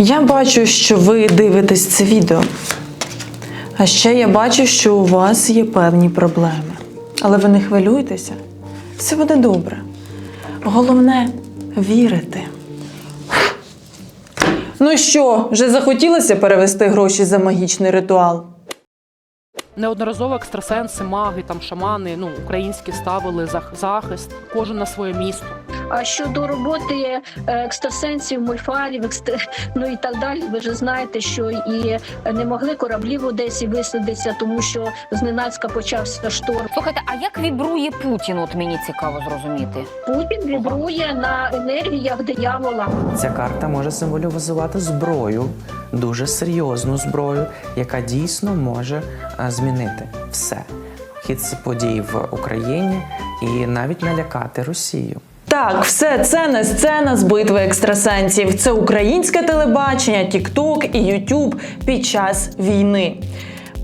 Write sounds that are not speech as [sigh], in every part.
Я бачу, що ви дивитесь це відео. А ще я бачу, що у вас є певні проблеми. Але ви не хвилюйтеся, все буде добре. Головне вірити. Ну що, вже захотілося перевести гроші за магічний ритуал? Неодноразово екстрасенси, маги, там шамани, ну українські ставили захист, кожен на своє місто. А щодо роботи е, екстрасенсів, мульфарів, екстр... ну і так далі, ви ж знаєте, що і не могли кораблі в Одесі висадитися, тому що зненацька почався шторм. Слухайте, а як вібрує Путін? От мені цікаво зрозуміти. Путін вібрує на енергіях диявола. Ця карта може символізувати зброю, дуже серйозну зброю, яка дійсно може е, змінити все. Хід подій в Україні і навіть налякати Росію. Так, все це не сцена з битви екстрасенсів. Це українське телебачення, Тікток і Ютуб під час війни.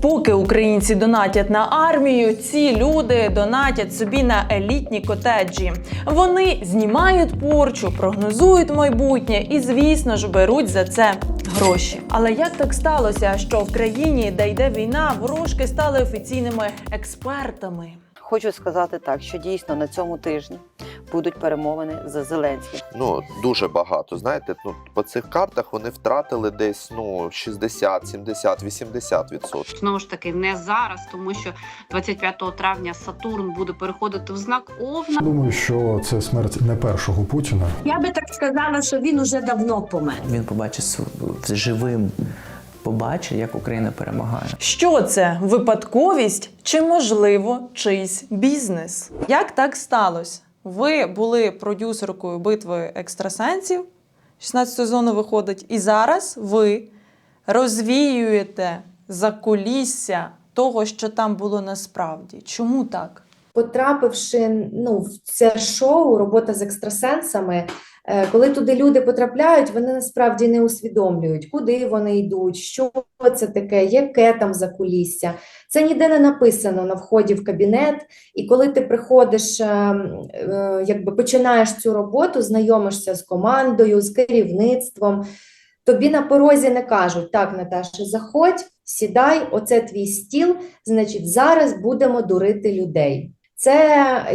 Поки українці донатять на армію, ці люди донатять собі на елітні котеджі. Вони знімають порчу, прогнозують майбутнє і, звісно ж, беруть за це гроші. Але як так сталося, що в країні, де йде війна, ворожки стали офіційними експертами? Хочу сказати так, що дійсно на цьому тижні будуть перемовини за Зеленським. ну дуже багато. Знаєте, ну по цих картах вони втратили десь ну 60, 70, 80 відсотків. Знову ж таки, не зараз, тому що 25 травня Сатурн буде переходити в знак Овна. Думаю, що це смерть не першого Путіна. Я би так сказала, що він уже давно помер. Він побачить живим, побачить, як Україна перемагає. Що це випадковість чи, можливо, чийсь бізнес? Як так сталося? Ви були продюсеркою битви екстрасенсів, 16 сезону виходить, і зараз ви розвіюєте закулісся того, що там було насправді. Чому так? потрапивши ну, в це шоу, робота з екстрасенсами, коли туди люди потрапляють, вони насправді не усвідомлюють, куди вони йдуть, що це таке, яке там закулісся. Це ніде не написано на вході в кабінет. І коли ти приходиш, е, е, якби починаєш цю роботу, знайомишся з командою, з керівництвом. Тобі на порозі не кажуть, так, Наташа, заходь, сідай, оце твій стіл, значить, зараз будемо дурити людей. Це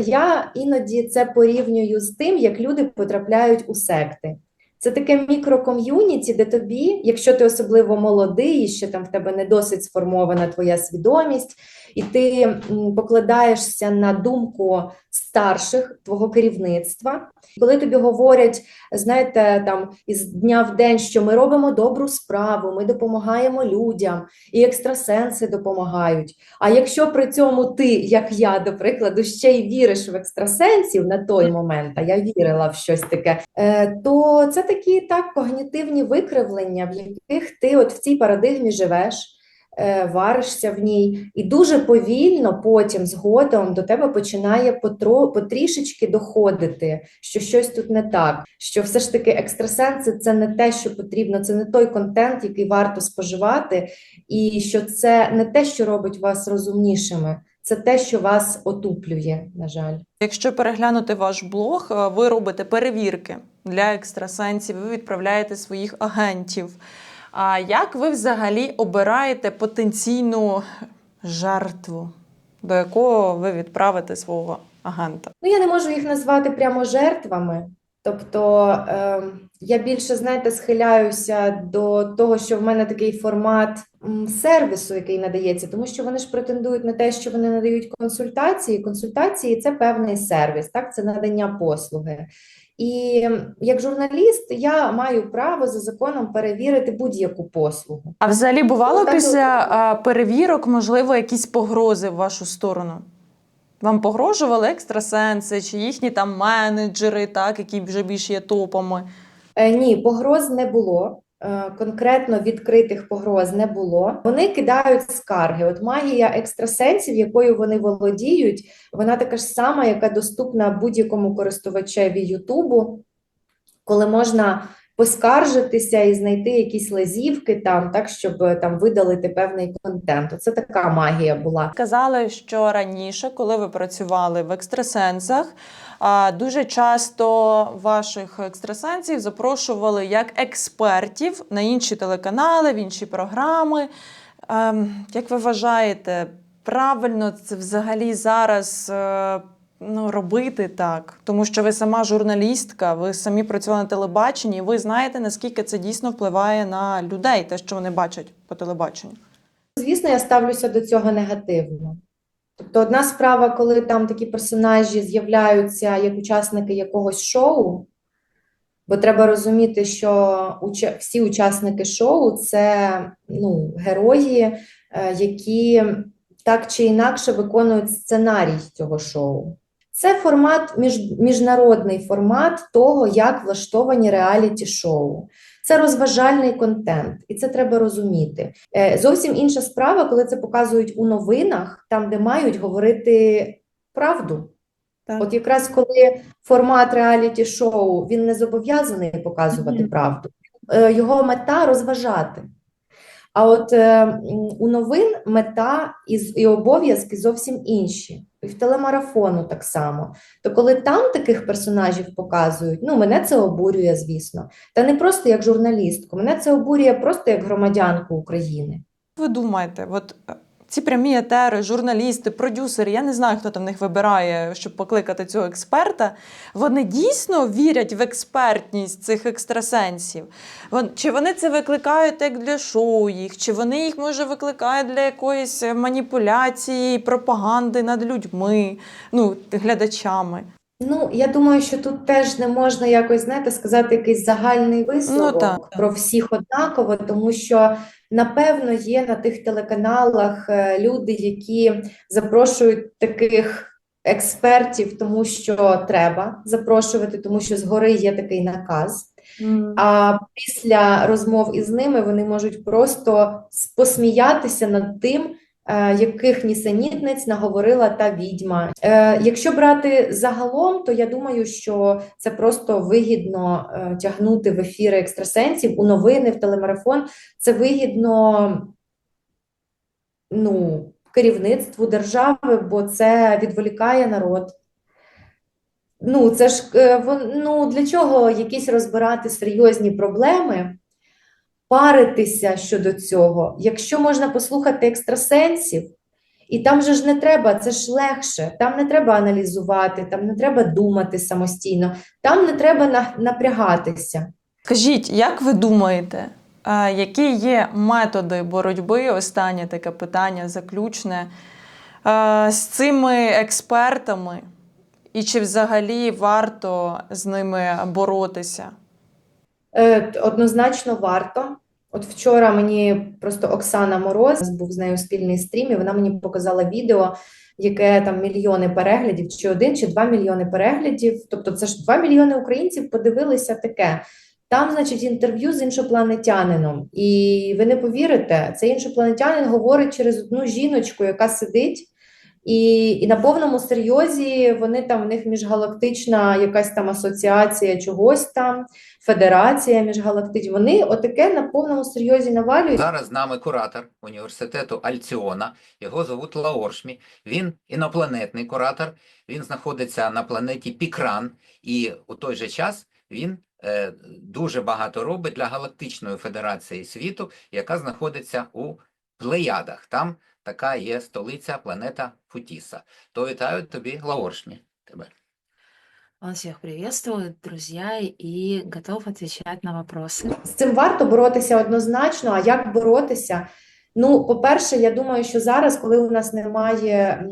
я іноді це порівнюю з тим, як люди потрапляють у секти. Це таке мікроком'юніті, де тобі, якщо ти особливо молодий, і ще там в тебе не досить сформована твоя свідомість, і ти покладаєшся на думку старших твого керівництва. Коли тобі говорять, знаєте, там із дня в день, що ми робимо добру справу, ми допомагаємо людям, і екстрасенси допомагають. А якщо при цьому ти, як я, до прикладу, ще й віриш в екстрасенсів на той момент, а я вірила в щось таке, е, то це такі так когнітивні викривлення, в яких ти от в цій парадигмі живеш. Е, Варишся в ній, і дуже повільно потім згодом до тебе починає потро, потрішечки доходити, що щось тут не так, що все ж таки екстрасенси це не те, що потрібно, це не той контент, який варто споживати, і що це не те, що робить вас розумнішими, це те, що вас отуплює, на жаль. Якщо переглянути ваш блог, е, ви робите перевірки для екстрасенсів, ви відправляєте своїх агентів. А як ви взагалі обираєте потенційну жертву, до якого ви відправите свого агента? Ну, я не можу їх назвати прямо жертвами. Тобто е, я більше, знаєте, схиляюся до того, що в мене такий формат сервісу, який надається, тому що вони ж претендують на те, що вони надають консультації. Консультації це певний сервіс, так, це надання послуги. І як журналіст я маю право за законом перевірити будь-яку послугу. А взагалі бувало після перевірок, можливо, якісь погрози в вашу сторону? Вам погрожували екстрасенси чи їхні там менеджери, так, які вже більш є топами? Е, Ні, погроз не було. Е, Конкретно відкритих погроз не було. Вони кидають скарги. От магія екстрасенсів, якою вони володіють, вона така ж сама, яка доступна будь-якому користувачеві Ютубу, коли можна поскаржитися і знайти якісь лазівки там, так щоб е, там видалити певний контент. Оце така магія була. Казали, що раніше, коли ви працювали в екстрасенсах, дуже часто ваших екстрасенсів запрошували як експертів на інші телеканали, в інші програми. Ем, Як ви вважаєте, правильно це взагалі зараз е, ну, робити так? Тому що ви сама журналістка, ви самі працювали на телебаченні, і ви знаєте, наскільки це дійсно впливає на людей, те, що вони бачать по телебаченню. Звісно, я ставлюся до цього негативно. Тобто, одна справа, коли там такі персонажі з'являються як учасники якогось шоу, бо треба розуміти, що всі учасники шоу це ну, герої, е, які так чи інакше виконують сценарій цього шоу. Це формат, між, міжнародний формат того, як влаштовані реаліті-шоу. Це розважальний контент, і це треба розуміти. Е, Зовсім інша справа, коли це показують у новинах, там, де мають говорити правду. Так. От якраз коли формат реаліті-шоу він не зобов'язаний показувати Мгм. правду, Е, його мета розважати. А от е, у новин мета і, і обов'язки зовсім інші. І в телемарафону так само. То коли там таких персонажів показують, ну мене це обурює, звісно. Та не просто як журналістку, мене це обурює просто як громадянку України. Ви думаєте, от е, ці прямі етери, журналісти, продюсери, я не знаю, хто там в них вибирає, щоб покликати цього експерта. Вони дійсно вірять в експертність цих екстрасенсів. Чи вони це викликають як для шоу їх, чи вони їх може викликають для якоїсь е, маніпуляції, пропаганди над людьми, ну, глядачами. Ну, я думаю, що тут теж не можна якось, знаєте, сказати якийсь загальний висновок Ну, так. про всіх однаково, тому що, напевно, є на тих телеканалах е, люди, які запрошують таких експертів, тому що треба запрошувати, тому що згори є такий наказ. А після розмов із ними вони можуть просто посміятися над тим, яких нісенітниць наговорила та відьма. Е, Якщо брати загалом, то я думаю, що це просто вигідно е, тягнути в ефіри екстрасенсів у новини, в телемарафон. Це вигідно ну, керівництву держави, бо це відволікає народ. Ну, це ж е, ну, для чого якісь розбирати серйозні проблеми, паритися щодо цього, якщо можна послухати екстрасенсів, і там же ж не треба, це ж легше, там не треба аналізувати, там не треба думати самостійно, там не треба на- напрягатися. Скажіть, як ви думаєте, які є методи боротьби? Останнє таке питання заключне з цими експертами, і чи взагалі варто з ними боротися? Е, Однозначно варто. От вчора мені просто Оксана Мороз був з нею спільний стрім, і вона мені показала відео, яке там мільйони переглядів, чи один, чи два мільйони переглядів. Тобто, це ж два мільйони українців подивилися таке. Там, значить, інтерв'ю з іншопланетянином. І ви не повірите, цей іншопланетянин говорить через одну жіночку, яка сидить. І, і на повному серйозі вони там в них міжгалактична якась там асоціація чогось там, федерація міжгалактична. Вони отаке на повному серйозі навалюють. Зараз з нами куратор університету Альціона. Його звуть Лаоршмі. Він інопланетний куратор. Він знаходиться на планеті Пікран, і у той же час він е, дуже багато робить для Галактичної Федерації світу, яка знаходиться у Плеядах. Там така є столиця планета Футіса. То вітаю тобі, Лаоршмі. Тебе. Он всех приветствует, друзья, и готов отвечать на вопросы. З цим варто боротися однозначно. А як боротися? Ну, по-перше, я думаю, що зараз, коли у нас немає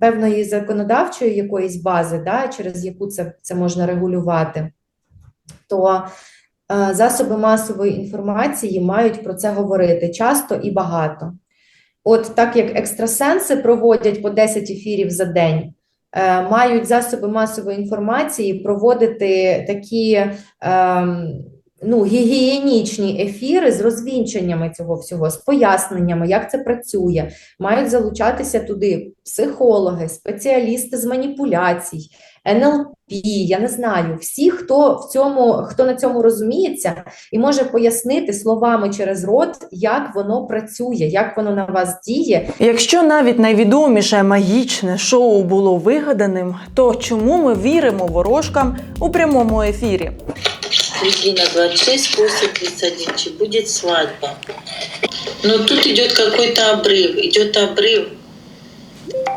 певної законодавчої якоїсь бази, да, через яку це, це можна регулювати, то е, засоби масової інформації мають про це говорити часто і багато. От так як екстрасенси проводять по 10 ефірів за день, мають засоби масової інформації проводити такі ем, ну, гігієнічні ефіри з розвінченнями цього всього, з поясненнями, як це працює. Мають залучатися туди психологи, спеціалісти з маніпуляцій, НЛП, я не знаю, всі, хто в цьому, хто на цьому розуміється і може пояснити словами через рот, як воно працює, як воно на вас діє, Якщо навіть найвідоміше магічне шоу було вигаданим, то чому ми віримо ворожкам у прямому ефірі? Регина, 26 после 31 будет свадьба. Но тут идет какой-то обрыв, идет обрыв.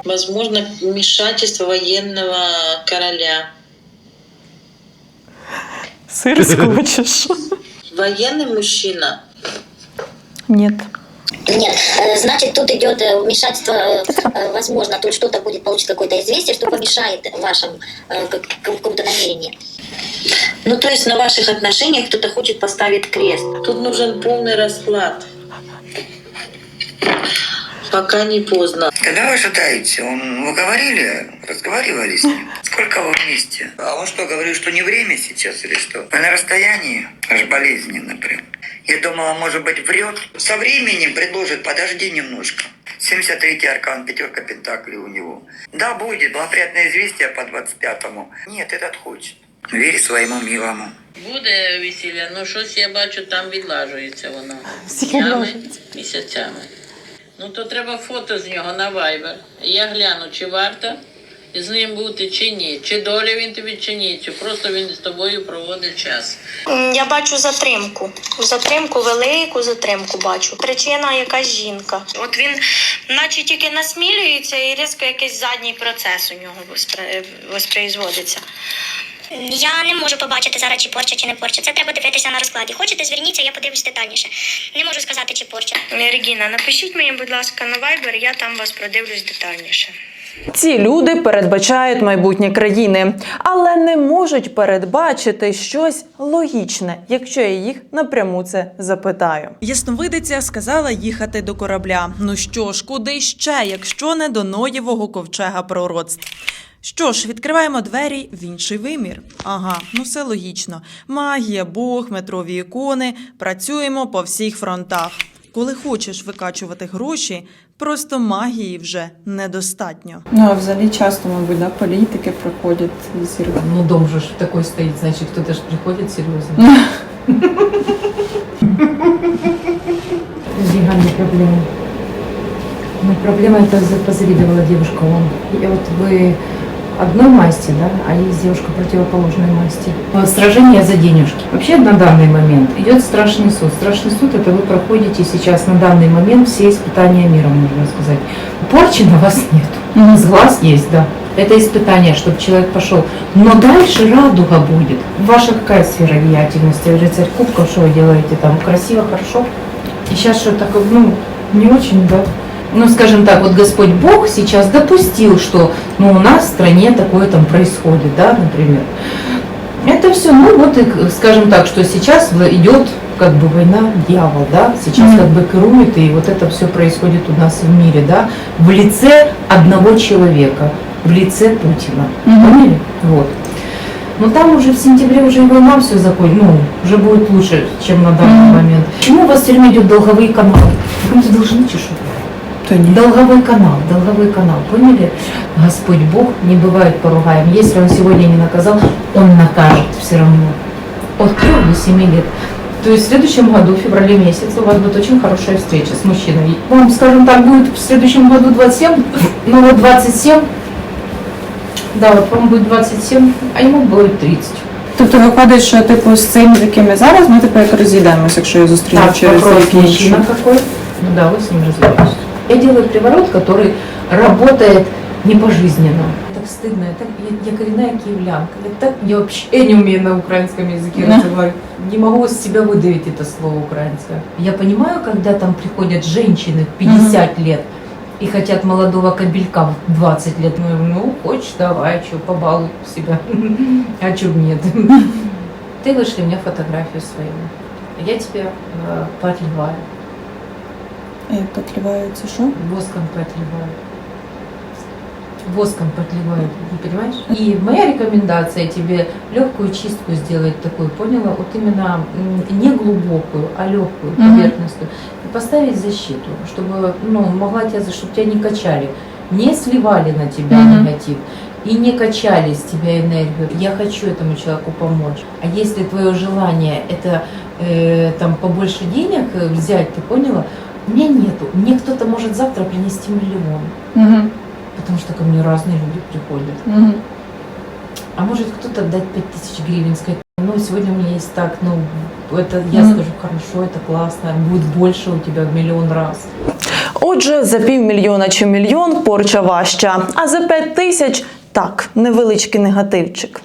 Возможно, вмешательство военного короля. Сир скочиш? Военный мужчина. Ні. Нет, э, значит, тут идет э, вмешательство, э, возможно, тут что-то будет получить какое-то известие, что помешает вашему какому-то намерению. Ну, то есть на ваших отношениях кто-то хочет поставить крест. Тут нужен полный расклад Пока не поздно. Когда вы ожидаете? Он, вы говорили, разговаривали с ним? Сколько вы вместе? А он что, говорил, что не время сейчас или что? Вы на расстоянии? Аж болезненно прям. Я думала, может быть, врет. Со временем предложит, подожди немножко. 73-й аркан, пятерка пентаклей у него. Да, будет, благоприятное известие по 25-му. Нет, этот хочет. Верь своему милому. Буде весілля, ну щось я бачу, там відлажується воно. Всі Днями, відлажується. місяцями. Ну то треба фото з нього на Viber. Я гляну, чи варто з ним бути, чи ні. Чи доля він тобі, чи ні, чи просто він з тобою проводить час. Я бачу затримку. Затримку, велику затримку бачу. Причина якась жінка. От він, наче тільки насмілюється, і різко якийсь задній процес у нього воспри- воспризводиться. Я не можу побачити зараз, чи порча, чи не порча. Це треба дивитися на розкладі. Хочете, зверніться, я подивлюсь детальніше. Не можу сказати, чи порча. Регіна, напишіть мені, будь ласка, на Viber, я там вас продивлюсь детальніше. Ці люди передбачають майбутнє країни, але не можуть передбачити щось логічне, якщо я їх напряму це запитаю. Ясновидиця сказала їхати до корабля. Ну що ж, куди ще, якщо не до Ноєвого ковчега пророцтв? Що ж, відкриваємо двері в інший вимір. Ага, ну все логічно. Магія, Бог, метрові ікони. Працюємо по всіх фронтах. Коли хочеш викачувати гроші, просто магії вже недостатньо. Ну, а взагалі часто, мабуть, да, політики приходять зі Ну, дом же ж такой стоїть, значить хто теж ж серйозно. серьезно. деньгами проблема. Ну, проблема это за- позавидовала девушка он. И вот вы одной масти, да, а есть девушка противоположной масти. Вот Сражение за денежки. Вообще на данный момент идет страшный суд. Страшный суд это вы проходите сейчас на данный момент все испытания мира, можно сказать. Порчи на вас нет. Сглаз есть, да. Это испытание, чтобы человек пошел. Но дальше радуга будет. Ваша какая сфера деятельности? Рыцарь кубков, что вы делаете там? Красиво, хорошо? И сейчас что так, ну, не очень, да. Ну, скажем так, вот Господь Бог сейчас допустил, что ну, у нас в стране такое там происходит, да, например. Это все, ну вот, и, скажем так, что сейчас идет как бы война дьявол, да, сейчас Мгм. как бы керует, и вот это все происходит у нас в мире, да, в лице одного человека, в лице Путина. Поняли? Вот. Но там уже в сентябре уже и война все закончится, ну, уже будет лучше, чем на данный Мгм. момент. Почему у вас все время идет долговые каналы? Вы кому-то должны чешу. Долговой канал, долговой канал, поняли? Господь Бог не бывает поругаем. Если Он сегодня не наказал, Он накажет все равно. От 3 до 7 лет. То есть в следующем году, в феврале месяце, у вас будет очень хорошая встреча с мужчиной. Вам, скажем так, будет в следующем году 27, ну вот 27, да, вот вам будет 27, а ему будет 30. Тобто виходить, що типу з цим, з яким я зараз, ми тепер як розійдемося, якщо я зустріну Так, через вопрос рік іншого. мужчина какой? Ну да, вы с ним разберетесь. Я делаю приворот, который работает не пожизненно. Так стыдно, я, так, я, я коренная киевлянка. Я, так, я вообще не умею на украинском языке Да. разговаривать. Не могу из себя выдавить это слово украинское. Я понимаю, когда там приходят женщины в 50 лет и хотят молодого кабелька в 20 лет. Ну, ну хочешь, давай, что, побалуй себя. А что нет? [laughs] Ты вышли мне фотографию свою. Я тебя э, подливаю. Як підливається що? Воском подливаю. Воском подливаю, не понимаешь? [laughs] И моя рекомендация тебе легкую чистку сделать такую, поняла? Вот именно не глубокую, а легкую, поверхностную. И поставить защиту, чтобы ну, могла тебя, чтобы тебя не качали, не сливали на тебя Мгм. негатив. и не качали с тебя энергию. Я хочу этому человеку помочь. А если твое желание это э, там побольше денег э, взять, ты поняла? У меня нету. Мне кто-то может завтра принести миллион. Угу. Потому что ко мне разные люди приходят. Угу. А может кто-то дать 5000 гривен, сказать, ну, сегодня у меня есть так, ну, это я Мгм. скажу, хорошо, это классно, будет больше у тебя в миллион раз. Отже, за півмільйона чи мільйон порча важча, а за п'ять тисяч так, невеличкий негативчик.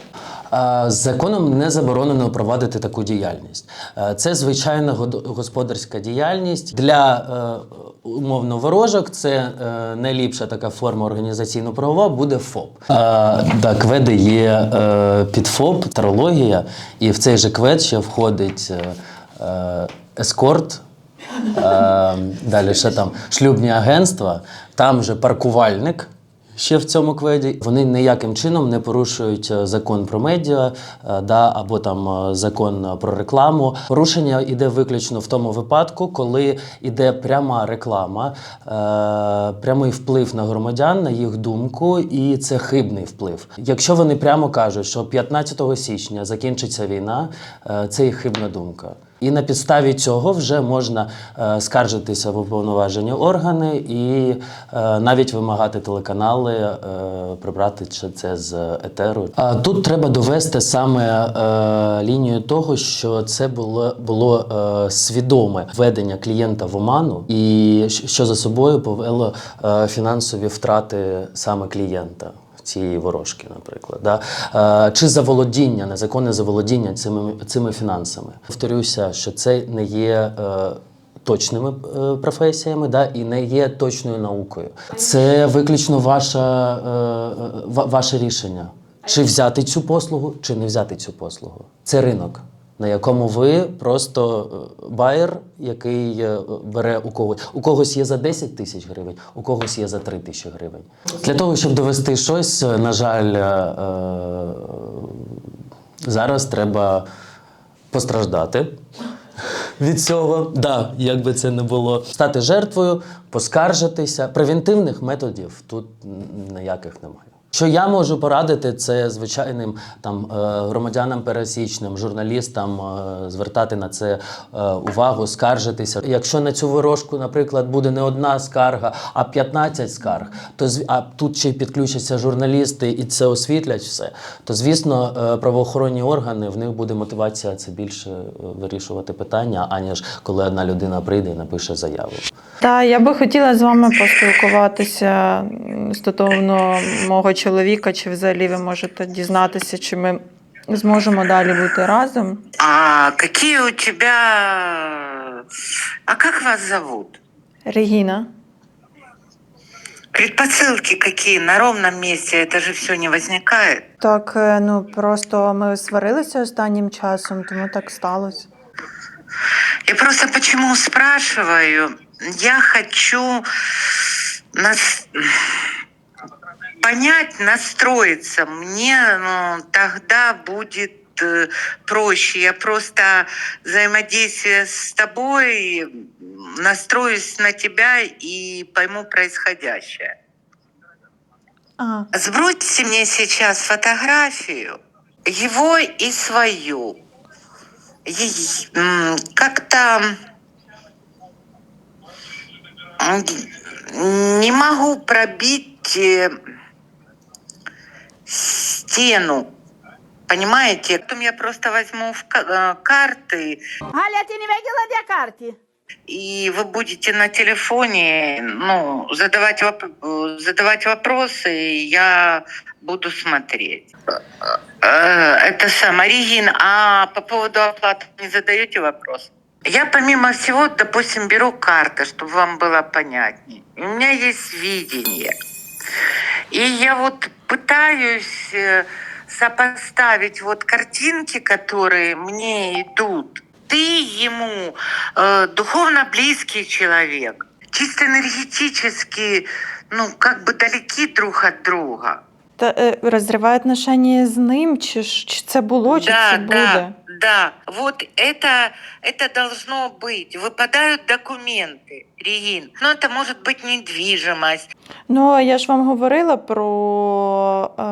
Законом не заборонено провадити таку діяльність. Це звичайна господарська діяльність для е, умовно ворожок. Це е, найліпша така форма організаційно-правова буде ФОП. Да, кведи є е, під ФОП, тарологія, і в цей же квед ще входить ескорт. Далі ще там шлюбні агентства, там же паркувальник. Ще в цьому кведі вони ніяким чином не порушують е, закон про медіа е, да, або там е, закон про рекламу. Порушення йде виключно в тому випадку, коли йде пряма реклама, прямий вплив на громадян, на їх думку, і це хибний вплив. Якщо вони прямо кажуть, що 15 січня закінчиться війна, це їх хибна думка. І на підставі цього вже можна е, скаржитися в уповноважені органи і е, навіть вимагати телеканали е, прибрати це з етеру. А тут треба довести саме лінію того, що це було, було свідоме введення клієнта в оману, і що за собою повело фінансові втрати саме клієнта цієї ворожки, наприклад, да? Е, чи заволодіння, незаконне заволодіння цими, цими фінансами. Повторюся, що це не є. Е, Точними е, професіями, да, і не є точною наукою. Це виключно ваша, ва- ваше рішення. Чи взяти цю послугу, чи не взяти цю послугу. Це ринок, на якому ви просто е, байер, який е, бере у когось. У когось є за 10 тисяч гривень, у когось є за 3 тисячі гривень. Для того, щоб довести щось, е, на жаль, зараз треба постраждати. [laughs] Від цього, да, як би це не було, стати жертвою, поскаржитися. Превентивних методів тут ніяких немає. Що я можу порадити, це звичайним там е, громадянам пересічним, журналістам е, звертати на це е, увагу, скаржитися. Якщо на цю ворожку, наприклад, буде не одна скарга, а 15 скарг, то а тут ще й підключаться журналісти і це освітлять все. То звісно, правоохоронні органи в них буде мотивація це більше вирішувати питання, аніж коли одна людина прийде і напише заяву. Та я би хотіла з вами поспілкуватися стосовно мого чоловіка, чи взагалі ви можете дізнатися, чи ми зможемо далі бути разом. А какие у тебя... А как вас зовут? Регіна. Предпосылки какие? На ровном месте это же все не возникает. Так, е, ну просто ми сварилися останнім часом, тому так сталося. Я просто почему спрашиваю? Я хочу нас... понять, настроиться. Мне ну, тогда будет э, проще. Я просто взаимодействие с тобой настроюсь на тебя и пойму происходящее. А, Сбросьте мне сейчас фотографию, его и свою. Как-то не могу пробить э, стену. Понимаете? Потом я просто возьму в э, карты. Галя, ти не видела, де карти? И вы будете на телефоне ну, задавать, воп- задавать вопросы, и я буду смотреть. Э, Это сам, Регин, а по поводу оплаты не задаете вопрос? Я помимо всего, допустим, беру карты, чтобы вам было понятнее. У меня есть видение. И я вот пытаюсь э, сопоставить вот картинки, которые мне идут. Ты ему э, духовно близкий человек, чисто энергетически, ну, как бы далеки друг от друга. та е, розриває отношення з ним, чи, ж- чи це було, чи да, це да, буде? Да, вот это, это должно быть. Выпадают документы, Регин. Но это может быть недвижимость. Ну, а я ж вам говорила про е,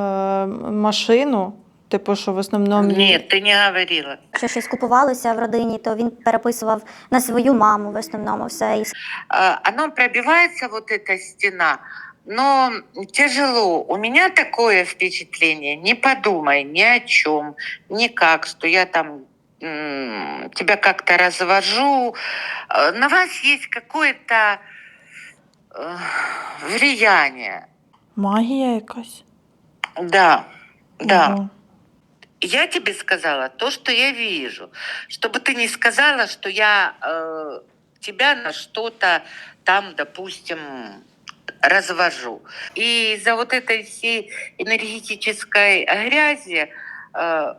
машину, типу, що в основному. Нет, ты не говорила. Якщо щось купувалося в родині, то він переписував на свою маму в основному все. І А, Оно пробивается, вот эта стена, но тяжело. У меня такое впечатление. Не подумай ни о чем, никак, что я там тебя как-то развожу. Э, На вас есть какое-то э, влияние. Магія якась. Да, да. Ого. Я тебе сказала то, что я вижу. Чтобы ты не сказала, что я э, тебя на что-то там, допустим, развожу. И из-за вот этой всей энергетической грязи э,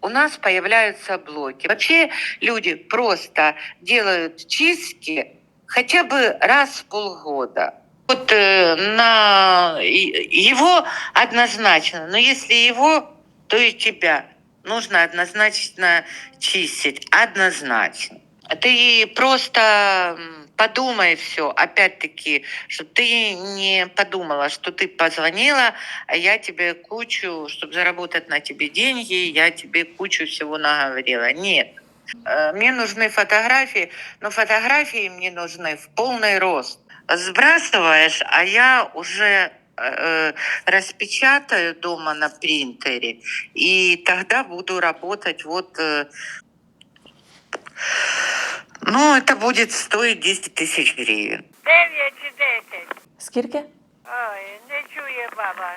у нас появляются блоки. Вообще люди просто делают чистки хотя бы раз в полгода. Вот э, на его однозначно, но если его, то и тебя нужно однозначно чистить, однозначно. Ты просто подумай все, опять-таки, чтобы ты не подумала, что ты позвонила, а я тебе кучу, чтобы заработать на тебе деньги, я тебе кучу всего наговорила. Нет. Э, Мне нужны фотографии, но фотографии мне нужны в полный рост. Сбрасываешь, а я уже э, распечатаю дома на принтере, и тогда буду работать вот... э, ну, это будет стоить 10 тысяч гривен. Дев'ять чи десять? Скільки? Ой, не чує баба.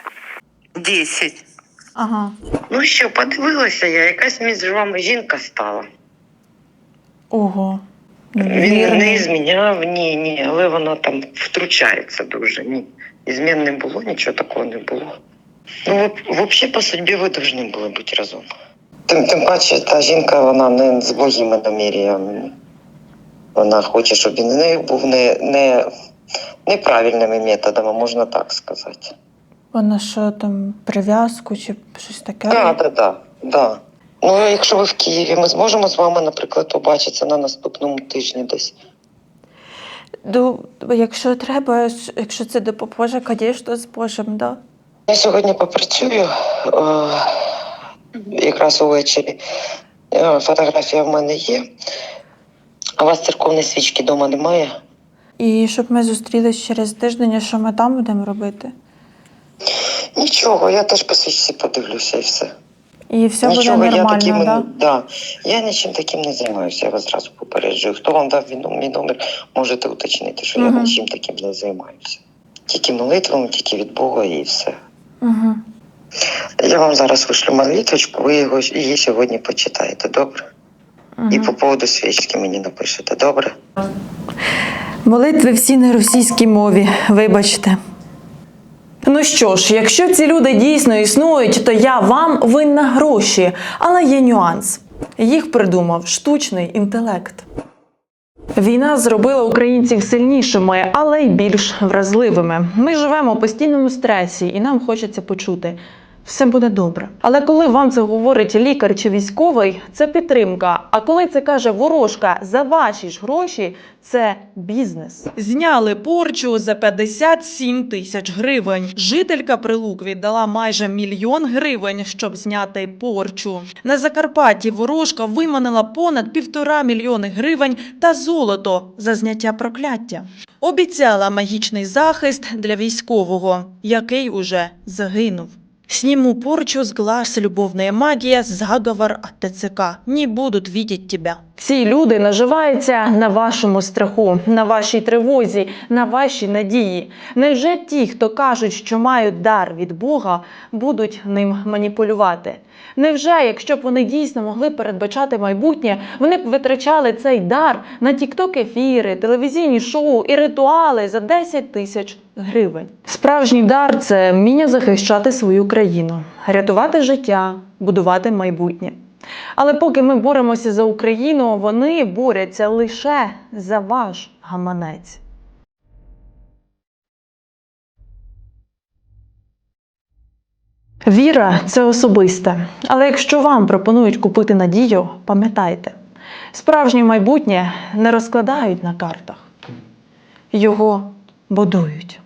10. Ага. Ну що, подивилася я, якась між вами жінка стала. Ого. Він не зміняв, ні, ні, але вона там втручається дуже. Ні. І змін не було, нічого такого не було. Ну, взагалі, по судьбі ви повинні були бути разом. Тим, тим паче, та жінка, вона не з благими намірями. Вона хоче, щоб він з нею був не, не, неправильними методами, можна так сказати. Вона що там, прив'язку чи щось таке? Так, так, так. Да. Ну, якщо ви в Києві, ми зможемо з вами, наприклад, побачитися на наступному тижні десь. Ну, якщо треба, якщо це допоможе, звісно, зможемо, да. Я сьогодні попрацюю е, якраз увечері. Е, фотографія в мене є. А у вас церковної свічки вдома немає? І щоб ми зустрілись через тиждень, а що ми там будемо робити? Нічого, я теж по свічці подивлюся і все. І все Нічого, буде я нормально, таким. Да? да. Я нічим таким не займаюся, я вас зразу попереджую. Хто вам дав мій мій номер, можете уточнити, що я нічим таким не займаюся. Тільки молитвами, тільки від Бога і все. Угу. Я вам зараз вишлю молитвочку, ви його її сьогодні почитаєте, добре? І по поводу свічки мені напишете, добре? Молитви всі на російській мові, вибачте. Ну що ж, якщо ці люди дійсно існують, то я вам винна гроші. Але є нюанс. Їх придумав штучний інтелект. Війна зробила українців сильнішими, але й більш вразливими. Ми живемо у постійному стресі, і нам хочеться почути. Все буде добре. Але коли вам це говорить лікар чи військовий, це підтримка. А коли це каже ворожка за ваші ж гроші, це бізнес. Зняли порчу за 57 тисяч гривень. Жителька Прилук віддала майже мільйон гривень, щоб зняти порчу. На Закарпатті ворожка виманила понад півтора мільйони гривень та золото за зняття прокляття. Обіцяла магічний захист для військового, який уже загинув. Сниму порчу с глаз, любовная магія, заговор от ТЦК. Не будуть видеть тебя. Ці люди наживаються на вашому страху, на вашій тривозі, на вашій надії. Невже ті, хто кажуть, що мають дар від Бога, будуть ним маніпулювати? Невже, якщо б вони дійсно могли передбачати майбутнє, вони б витрачали цей дар на тікток ефіри, телевізійні шоу і ритуали за 10 тисяч гривень? Справжній дар це вміння захищати свою країну, рятувати життя, будувати майбутнє. Але поки ми боремося за Україну, вони борються лише за ваш гаманець. Віра це особисте. Але якщо вам пропонують купити надію, пам'ятайте, справжнє майбутнє не розкладають на картах, його будують.